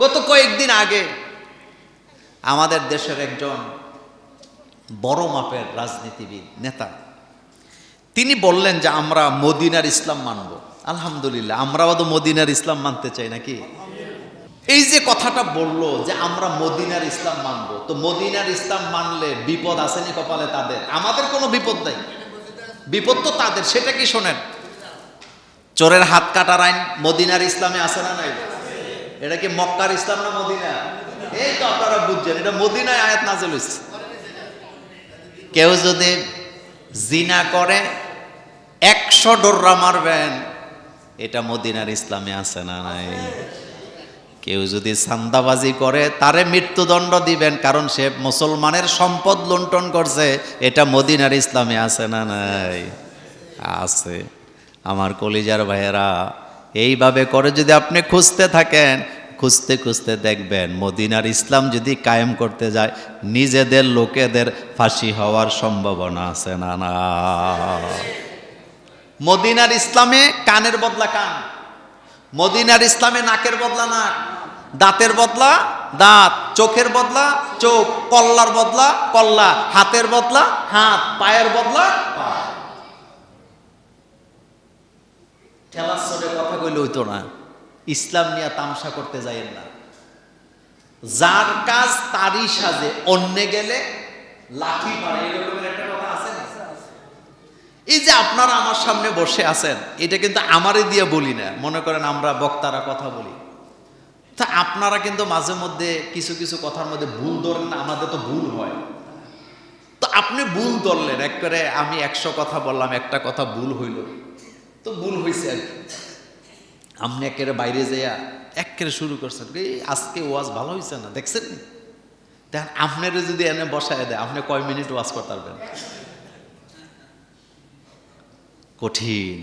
গত কয়েকদিন আগে আমাদের দেশের একজন বড় মাপের রাজনীতিবিদ, নেতা। তিনি বললেন যে, আমরা মদিনার ইসলাম মানব। আলহামদুলিল্লাহ, আমরাও তো মদিনার ইসলাম মানতে চাই নাকি? এই যে কথাটা বলল যে, আমরা মদিনার ইসলাম মানব। তো মদিনার ইসলাম মানলে বিপদ আসেনি কপালে তাদের? আমাদের কোনো বিপদ নাই। বিপদ তো তাদের, সেটা কি শোনেন? চোরের হাত কাটার আইন মদিনার ইসলামে আছে না নাই? এটা কি মক্কার ইসলাম না মদিনা? এই তো আপনারা বুঝছেন, এটা মদিনায় আয়াত নাজেল হয়েছে। কেউ যদি জিনা করে, একশো ডোররা মারবেন, এটা মদিনার ইসলামে আছে না নাই? কেউ যদি সান্দাবাজি করে, তারে মৃত্যুদণ্ড দিবেন, কারণ সে মুসলমানের সম্পদ লুণ্ঠন করছে, এটা মদিনার ইসলামে আছে না নাই? আছে। আমার কলিজার ভাইয়েরা এইভাবে করে যদি আপনি খুঁজতে থাকেন, খুঁজতে খুঁজতে দেখবেন মদিনার ইসলাম যদি কায়েম করতে যায়, নিজেদের লোকেদের ফাঁসি হওয়ার সম্ভাবনা আছে না না মদিনার ইসলামে কানের বদলা কান, মদিনার ইসলামে নাকের বদলা নাক, দাঁতের বদলা দাঁত, চোখের বদলা চোখ, কল্লার বদলা কল্লা, হাতের বদলা হাত, পায়ের বদলা পা। ঠেলার সরে কথা কইলে হইতো না। ইসলাম নিয়ে তামসা করতে যাইয়েন না। যার কাজ তারই সাজে, অন্য গেলে লাঠি না? এই যে আপনারা আমার সামনে বসে আছেন, এটা কিন্তু আমারই দিয়ে বলি না। মনে করেন আমরা বক্তারা কথা বলি। তা আপনারা কিন্তু মাঝে মধ্যে কিছু কিছু কথার মধ্যে ভুল ধরেন না আমাদের তো ভুল হয়। তো আপনি ভুল ধরলেন, এক করে আমি একশো কথা বললাম, একটা কথা ভুল হইল। তো ভুল হয়েছে আর কি। আপনি একেবারে বাইরে যাইয়া একেবারে শুরু করছেন এই আজকে ওয়াজ ভালো হয়েছে না, দেখছেন দেখেন আপনারে যদি এনে বসায় দেয়, আপনি কয় মিনিট ওয়াজ করতে পারবেন? কঠিন।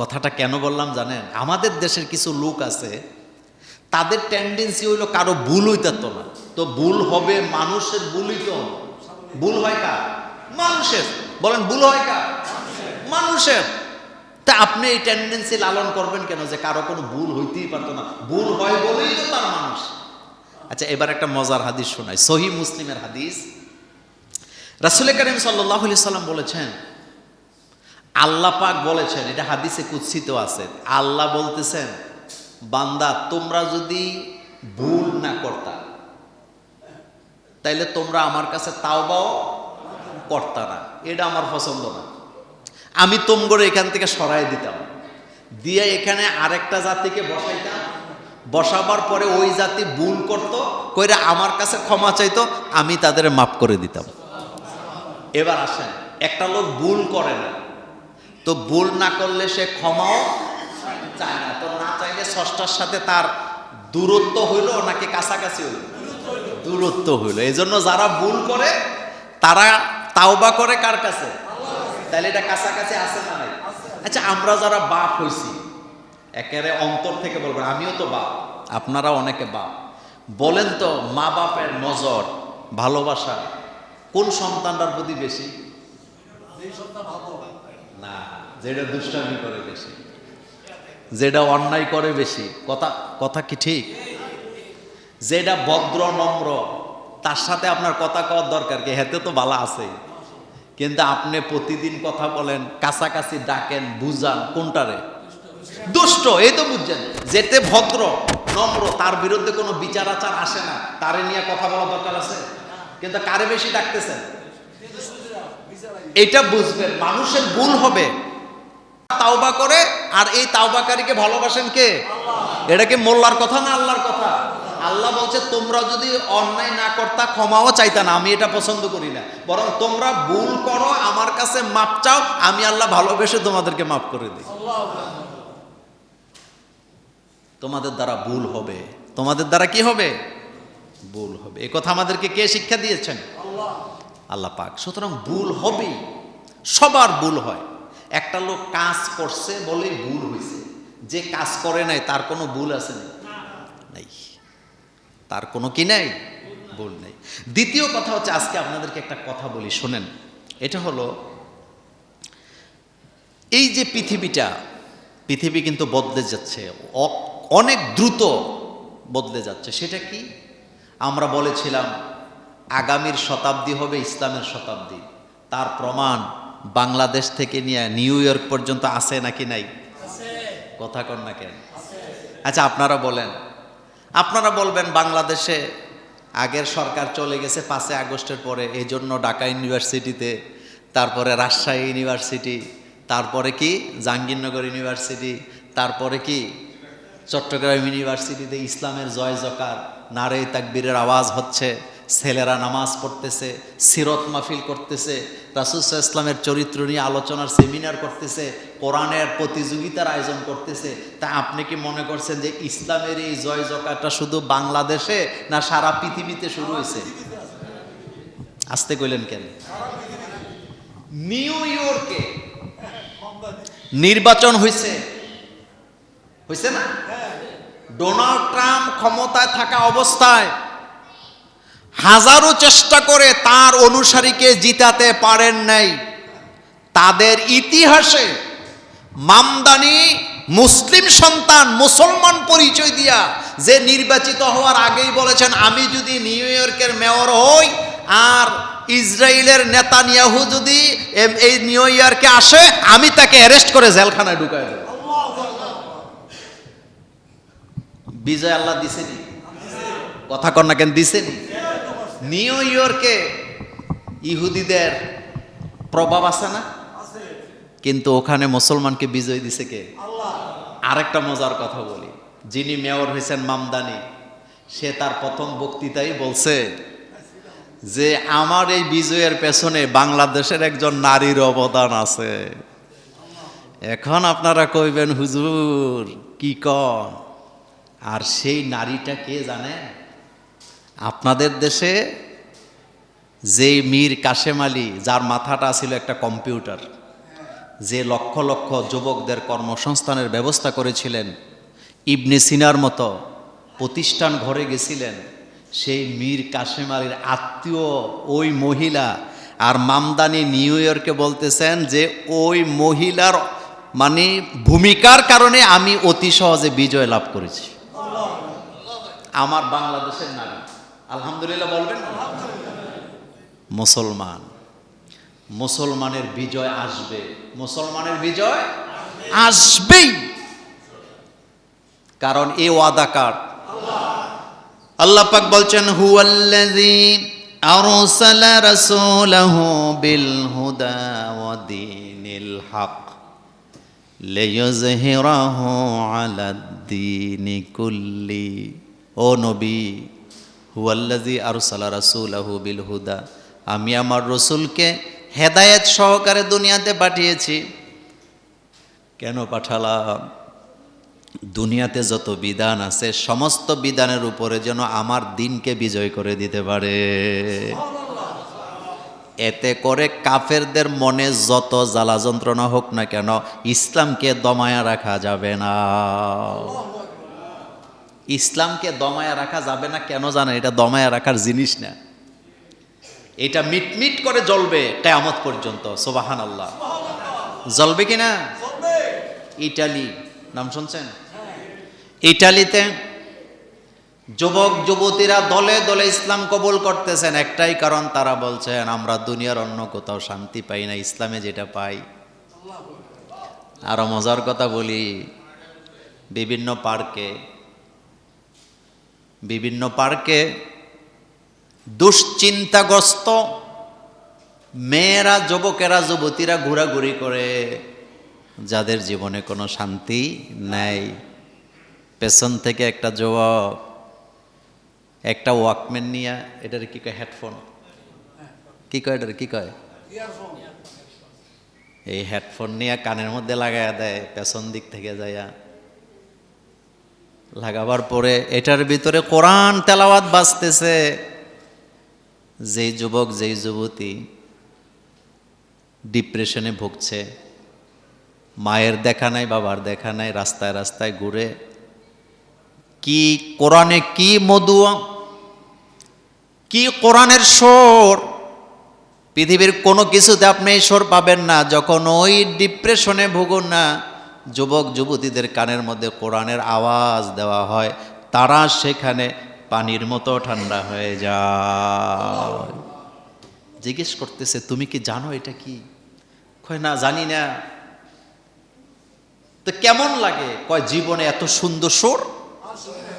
কথাটা কেন বললাম জানেন? আমাদের দেশের কিছু লোক আছে, তাদের টেন্ডেন্সি হইল কারও ভুল হইতাতো না। তো ভুল হবে মানুষের ভুলই তো ভুল হয় কার? মানুষের। বলেন, ভুল হয় কার? মানুষের। তা আপনি এই টেন্ডেন্সি লালন করবেন কেন যে কারও কোনো ভুল হইতেই পারতো না? ভুল হয় বলেই তো তার মানুষ। আচ্ছা এবার একটা মজার হাদিস শোনাই। সহি মুসলিমের হাদিস। রাসুল করিম সাল্লাহ সাল্লাম বলেছেন, আল্লাহ পাক বলেছেন, এটা হাদিসে কুৎসিত আছে, আল্লাহ বলতেছেন, বান্দা, তোমরা যদি ভুল না করতা, তাইলে তোমরা আমার কাছে তাওবাও করতা না। এটা আমার পছন্দ না। আমি তোমগরে এখান থেকে সরাই দিতাম। দিয়ে এখানে আরেকটা জাতিকে বসাইতাম। বসাবার পরে ওই জাতি ভুল করত, কইরা আমার কাছে ক্ষমা চাইতো, আমি তাদের মাফ করে দিতাম। এবার আসেন, একটা লোক ভুল করে না। তো ভুল না করলে সে ক্ষমাও চায় না। তো না চাইলে ষষ্ঠার সাথে তার দূরত্ব হইল নাকি কাছাকাছি হইল? দূরত্ব হইল। এই জন্য যারা ভুল করে, তারা তাওবা করে কার কাছে? তাহলে এটা কাছাকাছি আছে না নাই? আচ্ছা আমরা যারা বাপ হইছি, একেবারে অন্তর থেকে বলব আমিও তো বাপ আপনারা অনেকে বাপ। বলেন তো, মা বাপের নজর, ভালোবাসা, কোন সন্তানটার প্রতি বেশি? না, যেটা দুষ্টামি করে বেশি, যেটা অন্যায় করে বেশি, কথা কথা কি ঠিক? যেটা ভদ্র, নম্র, তার সাথে আপনার কথা কওয়ার দরকার কি? হেতে তো বালা আছে। কিন্তু আপনি প্রতিদিন কথা বলেন, কাছাকাছি ডাকেন, বুঝান, কোনটারে? দুষ্ট, এই তো বুঝছেন। যেতে ভদ্র, নম্র, তার বিরুদ্ধে কোনো বিচার আচার আসে না। তারে নিয়ে কথা বলা দরকার আছে? কিন্তু কারে বেশি ডাকতেছেন? এটা বুঝবেন, মানুষের ভুল হবে। তাওবা করে, আর এই তাওবাকারীকে ভালোবাসেন কে? এটা কি মোল্লার কথা না আল্লাহর কথা? আল্লাহ বলছে, তোমরা যদি অন্যায় না করতা, ক্ষমাও চাইতা না। আমি এটা পছন্দ করি না। বরং তোমরা ভুল করো, আমার কাছে মাপ চাও, আমি আল্লাহ ভালোবেসে তোমাদেরকে মাফ করে দিই। তোমাদের দ্বারা ভুল হবে। তোমাদের দ্বারা কি হবে? ভুল হবে। এ কথা আমাদেরকে কে শিক্ষা দিয়েছেন? আল্লাহ পাক। সুতরাং ভুল হবেই। সবার ভুল হয়। একটা লোক কাজ করছে বলেই ভুল হয়েছে যে কাজ করে নাই, তার কোনো ভুল আছে না তার কোনো কি নেই? ভুল নেই। দ্বিতীয় কথা হচ্ছে আজকে আপনাদেরকে একটা কথা বলি শোনেন। এটা হলো এই যে পৃথিবীটা পৃথিবী কিন্তু বদলে যাচ্ছে অনেক দ্রুত বদলে যাচ্ছে। সেটা কি? আমরা বলেছিলাম আগামীর শতাব্দী হবে ইসলামের শতাব্দী। তার প্রমাণ বাংলাদেশ থেকে নিয়ে নিউ ইয়র্ক পর্যন্ত আছে নাকি নাই? কথা কন না কেন? আচ্ছা আপনারা বলেন। আপনারা বলবেন বাংলাদেশে আগের সরকার চলে গেছে পাঁচে আগস্টের পরে এই জন্য ঢাকা ইউনিভার্সিটিতে, তারপরে রাজশাহী ইউনিভার্সিটি, তারপরে কি জাহাঙ্গীরনগর ইউনিভার্সিটি, তারপরে কি চট্টগ্রাম ইউনিভার্সিটিতে ইসলামের জয় জকার নারে তাকবীরের আওয়াজ হচ্ছে। ছেলেরা নামাজ পড়তেছে সিরত মাহফিল করতেছে রাসুসা ইসলামের চরিত্র নিয়ে আলোচনার সেমিনার করতেছে কোরআনের প্রতিযোগিতার আয়োজন করতেছে। তা আপনি কি মনে করছেন যে ইসলামের এই জয় জকারটা শুধু বাংলাদেশে না সারা পৃথিবীতে শুরু হয়েছে? আসতে কইলেন কেন? নিউ ইয়র্কে নির্বাচন হয়েছে। হয়েছে না? ডোনাল্ড ট্রাম্প ক্ষমতায় থাকা অবস্থায় হাজারো চেষ্টা করে তার অনুসারীকে জিতাতে পারেন নাই। তাদের ইতিহাসে মামদানি মুসলিম সন্তান, মুসলমান পরিচয় দিয়া যে নির্বাচিত হওয়ার আগেই বলেছেন, আমি যদি নিউ ইয়র্কের মেয়র হই আর ইসরায়েলের নেতা নিয়াহু যদি এই নিউ ইয়র্কে আসে, আমি তাকে অ্যারেস্ট করে জেলখানায় ঢুকাই দেব। বিজয় আল্লাহ দিছেনি? কথা কন্যা কেন, দিছেনি? নিউ ইয়র্কে ইহুদিদের প্রভাব আছে না? কিন্তু ওখানে মুসলমানকে বিজয় দিছে কে? আরেকটা মজার কথা বলি। যিনি মেয়র হয়েছেন মামদানি সে তার প্রথম বক্তৃতাই বলছে যে আমার এই বিজয়ের পেছনে বাংলাদেশের একজন নারীর অবদান আছে। এখন আপনারা কইবেন হুজুর কি কন? আর সেই নারীটা কে জানে আপনাদের দেশে যে মীর কাশেম আলী, যার মাথাটা ছিল একটা কম্পিউটার, যে লক্ষ লক্ষ যুবকদের কর্মসংস্থানের ব্যবস্থা করেছিলেন, ইবনে সিনার মতো প্রতিষ্ঠান ঘরে গেছিলেন, সেই মীর কাশেম আলীর আত্মীয় ওই মহিলা আর মামদানি নিউ ইয়র্কে বলতেছেন যে ওই মহিলার মানে ভূমিকার কারণে আমি অতি সহজে বিজয় লাভ করেছি। আমার বাংলাদেশের নারী। আলহামদুলিল্লাহ বলবেন মুসলমান। মুসলমানের বিজয় আসবে। মুসলমানের বিজয় আসবেই। কারণ এ ওয়াদাকার আল্লাহ পাক বলছেন, হুয়াল্লাযী আরসালা রাসূলাহু বিল হুদা ওয়া দীনিল হক লিইয়ুযহিরাহু আলাদ-দীনি কুল্লি। ও নবী হুয়াল্লাযী আরসালা রাসূলাহু বিল হুদা আমি আমার রসুলকে হেদায়েত সহকারে দুনিয়াতে পাঠিয়েছি। কেন পাঠালাম? দুনিয়াতে যত বিধান আছে, সমস্ত বিধানের উপরে যেন আমার দিনকে বিজয় করে দিতে পারে। এতে করে কাফেরদের মনে যত জ্বালা যন্ত্রণা হোক না কেন, ইসলামকে দমায়া রাখা যাবে না। ইসলামকে দমায়া রাখা যাবে না কেন জানেন? এটা দমায়া রাখার জিনিস না। এটা মিটমিট করে জ্বলবে কেয়ামত পর্যন্ত সোবাহান আল্লাহ জ্বলবে কি না? ইটালি, নাম শুনছেন? ইটালিতে যুবক, যুবতীরা দলে দলে ইসলাম কবুল করতেছেন। একটাই কারণ তারা বলছেন, আমরা দুনিয়ার অন্য কোথাও শান্তি পাই না, ইসলামে যেটা পাই। আরও মজার কথা বলি, বিভিন্ন পার্কে বিভিন্ন পার্কে দুশ্চিন্তাগ্রস্ত মেয়েরা, যুবকেরা, যুবতীরা ঘোরাঘুরি করে। যাদের জীবনে কোনো শান্তি নাই। পেছন থেকে একটা যুবক একটা ওয়াকম্যান নিয়ে, এটার কি কয় হেডফোন? কি কয় এটার, কি কয়? এই হেডফোন নিয়ে কানের মধ্যে লাগাইয়া দেয়, পেছন দিক থেকে যাইয়া। লাগাবার পরে এটার ভিতরে কোরআন তেলাওয়াত বাজতেছে। যেই যুবক, যেই যুবতী ডিপ্রেশনে ভুগছে। মায়ের দেখা নাই, বাবার দেখা নাই, রাস্তায় রাস্তায় ঘুরে কি কোরআনে কি মধু, কি কোরআনের স্বর? পৃথিবীর কোনো কিছুতে আপনি এই পাবেন না। যখন ওই ডিপ্রেশনে ভুগুন না যুবক, যুবতীদের কানের মধ্যে কোরআনের আওয়াজ দেওয়া হয়। তারা সেখানে পানির মতো ঠান্ডা হয়ে যায়। জিজ্ঞেস করতেছে, তুমি কি জানো এটা কি? কয়, না, জানি না। তো কেমন লাগে? কয়, জীবনে এত সুন্দর সুর?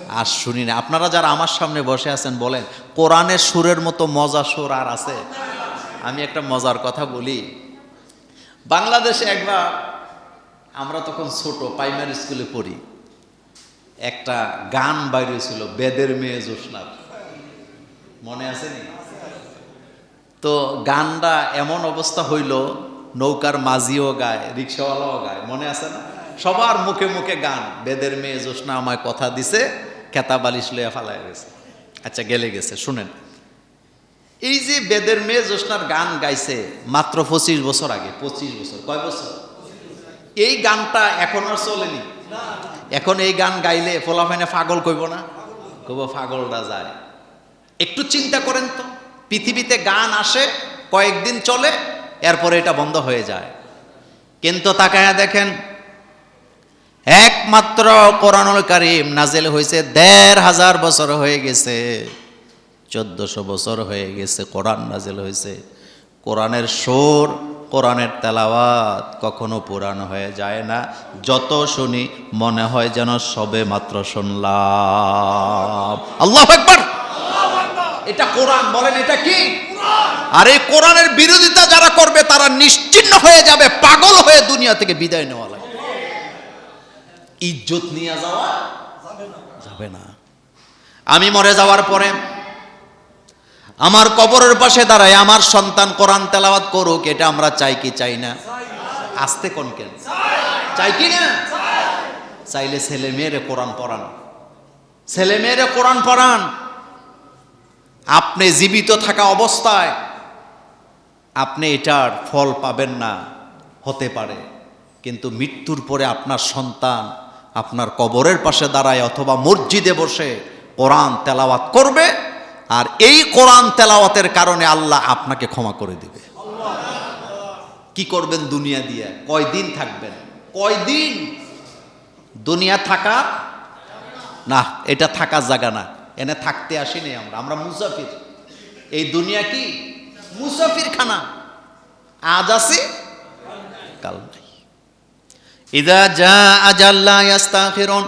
আর শুনি না। আপনারা যারা আমার সামনে বসে আছেন, বলেন কোরআনের সুরের মতো মজা সুর আর আছে? আমি একটা মজার কথা বলি। বাংলাদেশে একবার আমরা তখন ছোট প্রাইমারি স্কুলে পড়ি। একটা গান বাইরে ছিল বেদের মেয়ে জোসনার মনে আছে নি? তো গানটা এমন অবস্থা হইল, নৌকার মাঝিও গায়, রিক্সাওয়ালাও গায়, মনে আছে না? সবার মুখে মুখে গান, বেদের মেয়ে জোসনা আমায় কথা দিছে, খেতা বালিশ লইয়া ফালাই গেছে। আচ্ছা গেলে গেছে, শুনেন। এই যে বেদের মেয়ে জোসনার গান গাইছে, মাত্র পঁচিশ বছর আগে, পঁচিশ বছর, কয় বছর? এই গানটা এখন আর চলেনি। এখন এই গান গাইলে ফোলাফাইনে পাগল কইব না? কইব পাগলটা যায়। একটু চিন্তা করেন তো, পৃথিবীতে গান আসে, কয়েকদিন চলে, এরপরে এটা বন্ধ হয়ে যায়। কিন্তু তাকায় দেখেন, একমাত্র কোরআনুল কারিম নাজেল হয়েছে দেড় হাজার বছর হয়ে গেছে, চোদ্দশো বছর হয়ে গেছে কোরআন নাজেল হয়েছে কোরআনের সুর কোরআনের তেলাওয়াত কখনো পুরাণ হয়ে যায় না। যত শুনি মনে হয় যেন সবে মাত্র শুনলাম। আল্লাহ একবার এটা কোরআন, বলেন এটা কি? আর এই কোরআনের বিরোধিতা যারা করবে, তারা নিশ্চিন্ন হয়ে যাবে, পাগল হয়ে দুনিয়া থেকে বিদায় নেওয়া লাগবে। ইজ্জত নিয়ে যাওয়া যাবে না। আমি মরে যাওয়ার পরে আমার কবরের পাশে দাঁড়ায়, আমার সন্তান কোরআন তেলাওয়াত করুক, এটা আমরা চাই কি চাই না? আসতে কোন কেন? চাই কি না? চাইলে ছেলে মেয়েরে কোরআন পড়ান। ছেলে মেয়েরে কোরআন পড়ান। আপনি জীবিত থাকা অবস্থায় আপনি এটার ফল পাবেন না, হতে পারে। কিন্তু মৃত্যুর পরে আপনার সন্তান আপনার কবরের পাশে দাঁড়ায় অথবা মসজিদে বসে কোরআন তেলাওয়াত করবে আর এই কোরআন তেলাওয়াতের কারণে আল্লাহ আপনাকে ক্ষমা করে দিবে। কি করবেন দুনিয়া দিয়ে? কয়দিন থাকবেন? কয়দিন? দুনিয়া থাকা? না, এটা থাকার জায়গা না। এনে থাকতে আসিনি আমরা। আমরা মুসাফির। এই দুনিয়া কি? মুসাফির খানা আজ আছে, কাল নাই। ইদা যা আজাল্লা ইয়াস্তাখিরুন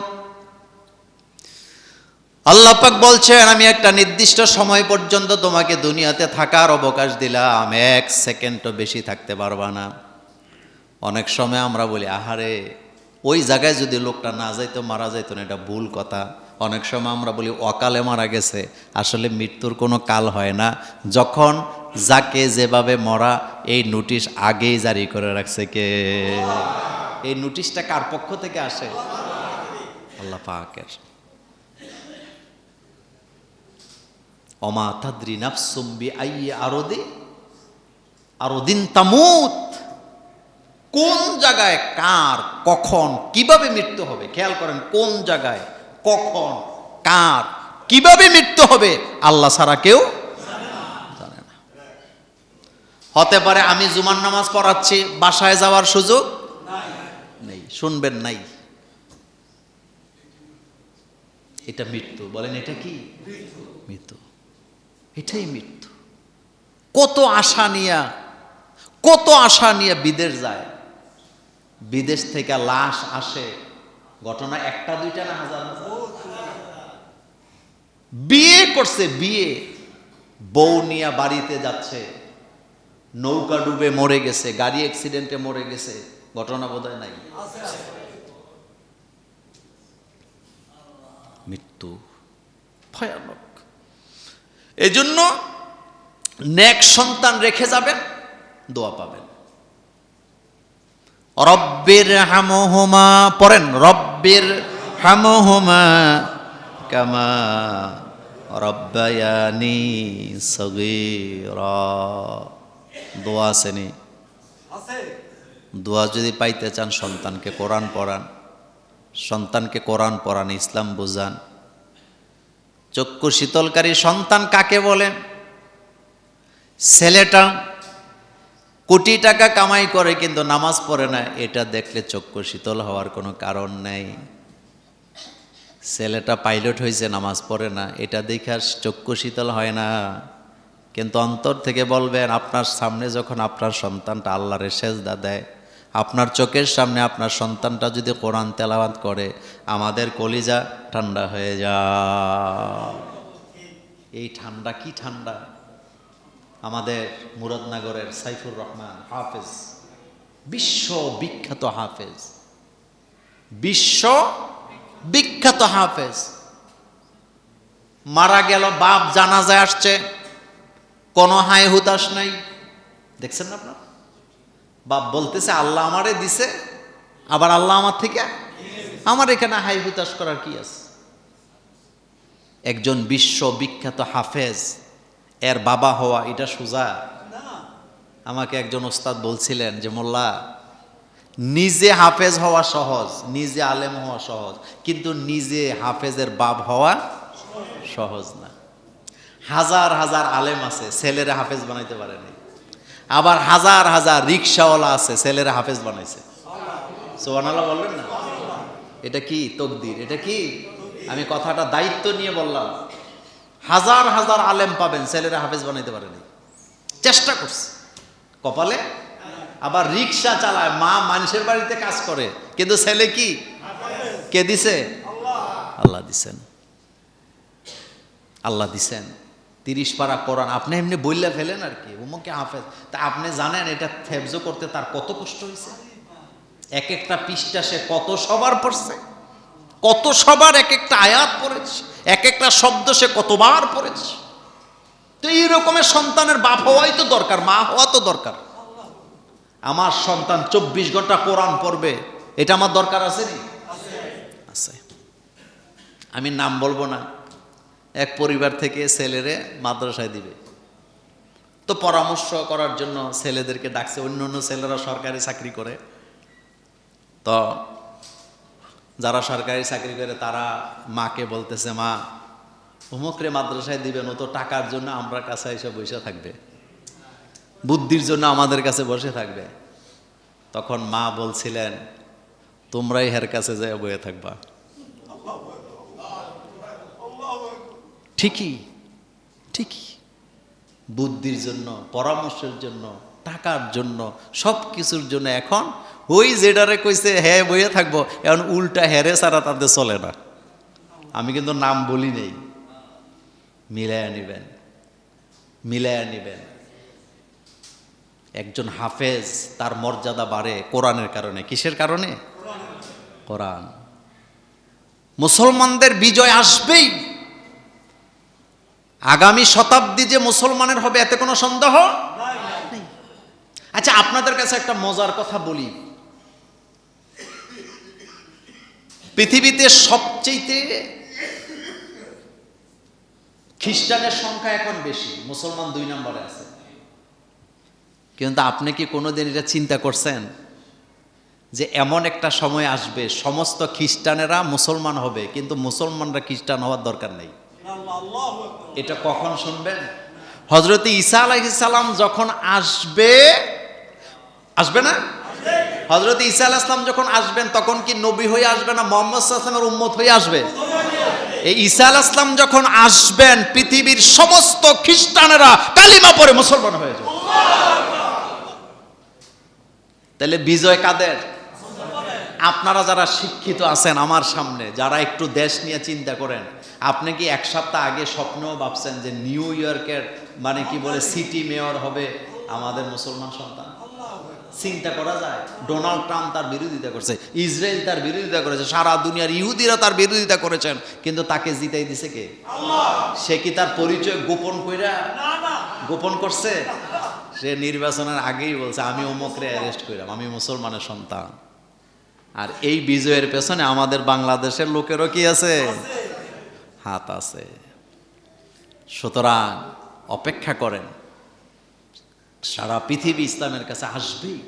আল্লাহ পাক বলছেন, আমি একটা নির্দিষ্ট সময় পর্যন্ত তোমাকে দুনিয়াতে থাকার অবকাশ দিলাম। এক সেকেন্ডও বেশি থাকতে পারবা না। অনেক সময় আমরা বলি, আহারে, ওই জায়গায় যদি লোকটা না যাইতো, মারা যাইতো না, এটা ভুল কথা। অনেক সময় আমরা বলি, অকালে মারা গেছে, আসলে মৃত্যুর কোনো কাল হয় না। যখন যাকে যেভাবে মরা, এই নোটিশ আগেই জারি করে রাখছে কে? এই নোটিশটা কার পক্ষ থেকে আসে? আল্লাহ পাকের। অমা তাদ্রি নাফসুম্বি আই আরদে? আরদিন তামুত। কোন জায়গায় কার, কখন, কীভাবে মৃত্যু হবে? খেয়াল করেন, কোন জায়গায়, কখন, কার, কীভাবে মৃত্যু হবে? আল্লাহ ছাড়া কেউ জানে না। হতে পারে আমি জুমার নামাজ পড়াচ্ছি, বাসায় যাওয়ার সুযোগ নেই, শুনবেন নাই। এটা মৃত্যু, বলেন এটা কি? মৃত্যু। এটাই মৃত্যু কত আশা নিয়া, কত আশা নিয়ে বিদেশ যায়। বিদেশ থেকে লাশ আসে, ঘটনা একটা, দুইটা না হাজার বিয়ে করছে, বিয়ে। বউ নিয়ে বাড়িতে যাচ্ছে, নৌকা ডুবে মরে গেছে, গাড়ি অ্যাক্সিডেন্টে মরে গেছে, ঘটনা বোধহয় নাই। মৃত্যু ভয়ানক। এজন্য নেক সন্তান রেখে যাবেন দোয়া পাবেন। রব্বির হামহুমা পড়েন রব্বির হামহুমা কামা রব্বায়ানি সগীরা। দোয়া আসেনি দোয়া যদি পাইতে চান সন্তানকে কোরআন পড়ান। সন্তানকে কোরআন পড়ান ইসলাম বুঝান। চক্ষু শীতলকারী সন্তান কাকে বলেন ছেলেটা কোটি টাকা কামাই করে কিন্তু নামাজ পড়ে না, এটা দেখলে চক্ষু শীতল হওয়ার কোনো কারণ নেই। ছেলেটা পাইলট হয়েছে, নামাজ পড়ে না, এটা দেখে আর চক্ষু শীতল হয় না। কিন্তু অন্তর থেকে বলবেন, আপনার সামনে যখন আপনার সন্তানটা আল্লাহরে সেজদা দেয় আপনার চোখের সামনে আপনার সন্তানটা যদি কোরআন তেলাওয়াত করে, আমাদের কলিজা ঠান্ডা হয়ে যা। এই ঠান্ডা কি ঠান্ডা? আমাদের মুরাদনগরের সাইফুর রহমান হাফেজ, বিশ্ব বিখ্যাত হাফেজ, বিশ্ব বিখ্যাত হাফেজ। মারা গেল, বাপ জানাজায় আসছে, কোনো হাই হুতাশ নাই। দেখছেন না আপনার? বাপ বলতেছে, আল্লাহ আমারে দিছে, আবার আল্লাহ আমার থেকে? আমার এখানে হাই হুতাশ করার কি আছে? একজন বিশ্ব বিখ্যাত হাফেজ, এর বাবা হওয়া এটা সোজা। আমাকে একজন ওস্তাদ বলছিলেন যে, মোল্লা, নিজে হাফেজ হওয়া সহজ, নিজে আলেম হওয়া সহজ, কিন্তু নিজে হাফেজের বাপ হওয়া সহজ না। হাজার হাজার আলেম আছে, ছেলেরা হাফেজ বানাইতে পারেনি আবার হাজার হাজার রিক্সাওয়ালা আছে, ছেলেরা হাফেজ বানাইছে। সোহানাল্লাহ বললেন না? এটা কি তকদির? এটা কি? আমি কথাটা দায়িত্ব নিয়ে বললাম। হাজার হাজার আলেম পাবেন, ছেলেরা হাফেজ বানাইতে পারেনি চেষ্টা করছে। কপালে? আবার রিক্সা চালায়, মা মানুষের বাড়িতে কাজ করে, কিন্তু ছেলে কি? কে দিছে? আল্লাহ দিছেন। আল্লাহ দিছেন। তিরিশ পারা কোরআন, আপনি এমনি বললে ফেলেন আর কি, উমুকে হাফেজ। তা আপনি জানেন এটা ফেবজো করতে তার কত কষ্ট হয়েছে এক একটা পৃষ্ঠা সে কত সবার পড়ছে, কত সবার এক একটা আয়াত পড়েছে, এক একটা শব্দ সে কতবার পড়েছে। তো এই রকমের সন্তানের বাপ হওয়াই তো দরকার, মা হওয়া তো দরকার। আমার সন্তান চব্বিশ ঘণ্টা কোরআন পড়বে, এটা আমার দরকার আছে নি? আছে। আমি নাম বলব না। এক পরিবার থেকে ছেলেরে মাদ্রাসায় দিবে। তো পরামর্শ করার জন্য ছেলেদেরকে ডাকছে অন্য অন্য ছেলেরা সরকারি চাকরি করে। তো যারা সরকারি চাকরি করে, তারা মাকে বলতেছে, মা, অমুকরে মাদ্রাসায় দিবেন ও তো টাকার জন্য আমরা কাছে এসে বসে থাকবে। বুদ্ধির জন্য আমাদের কাছে বসে থাকবে। তখন মা বলছিলেন, তোমরাই হের কাছে যায় বয়ে থাকবা। ঠিকই ঠিকই। বুদ্ধির জন্য, পরামর্শের জন্য, টাকার জন্য সব কিছুর জন্য এখন ওই যেটারে কইছে হ্যাঁ বইয়ে থাকব, এখন উল্টা হেরে ছাড়া তাদের চলে না। আমি কিন্তু নাম বলি নেই। মিলাইয়া নিবেন মিলাইয়া নিবেন। একজন হাফেজ, তার মর্যাদা বাড়ে কোরআনের কারণে। কিসের কারণে? কোরআন। মুসলমানদের বিজয় আসবেই। আগামী শতাব্দী যে মুসলমানের হবে, এতে কোনো সন্দেহ। আচ্ছা আপনাদের কাছে একটা মজার কথা বলি। পৃথিবীতে সবচেয়ে খ্রিস্টানের সংখ্যা এখন বেশি, মুসলমান দুই নম্বরে আছে। কিন্তু আপনি কি কোনোদিন এটা চিন্তা করছেন যে এমন একটা সময় আসবে, সমস্ত খ্রিস্টানেরা মুসলমান হবে, কিন্তু মুসলমানরা খ্রিস্টান হওয়ার দরকার নেই? এটা কখন শুনবেন? হজরত ঈসা আলাইসালাম যখন আসবে আসবে না? হজরত ঈসা আলাহ ইসলাম যখন আসবেন, তখন কি নবী হয়ে আসবে না মোহাম্মদ সাল্লামের উম্মত হয়ে আসবে? এই ঈসা আলাহ ইসলাম যখন আসবেন, পৃথিবীর সমস্ত খ্রিস্টানেরা কালিমা পরে মুসলমান হয়ে যাবে। তাহলে বিজয় কাদের? আপনারা যারা শিক্ষিত আছেন আমার সামনে, যারা একটু দেশ নিয়ে চিন্তা করেন আপনি কি এক সপ্তাহ আগে স্বপ্নেও ভাবছেন যে নিউ ইয়র্কের মানে কি বলে সিটি মেয়র হবে আমাদের মুসলমান সন্তান? চিন্তা করা যায়। ডোনাল্ড ট্রাম্প তার বিরোধিতা করছে ইসরায়েল তার বিরোধিতা করেছে সারা দুনিয়ার ইহুদিরা তার বিরোধিতা করেছেন কিন্তু তাকে জিতাই দিছে কে? সে কি তার পরিচয় গোপন কইরা গোপন করছে? সে নির্বাচনের আগেই বলছে আমি অমুকরে অ্যারেস্ট করলাম আমি মুসলমানের সন্তান। আর এই বিজয়ের পেছনে আমাদের বাংলাদেশের লোকেরও কি আছে। হাত আছে। সুতরাং অপেক্ষা করেন সারা পৃথিবী ইসলামের কাছে আসবেই।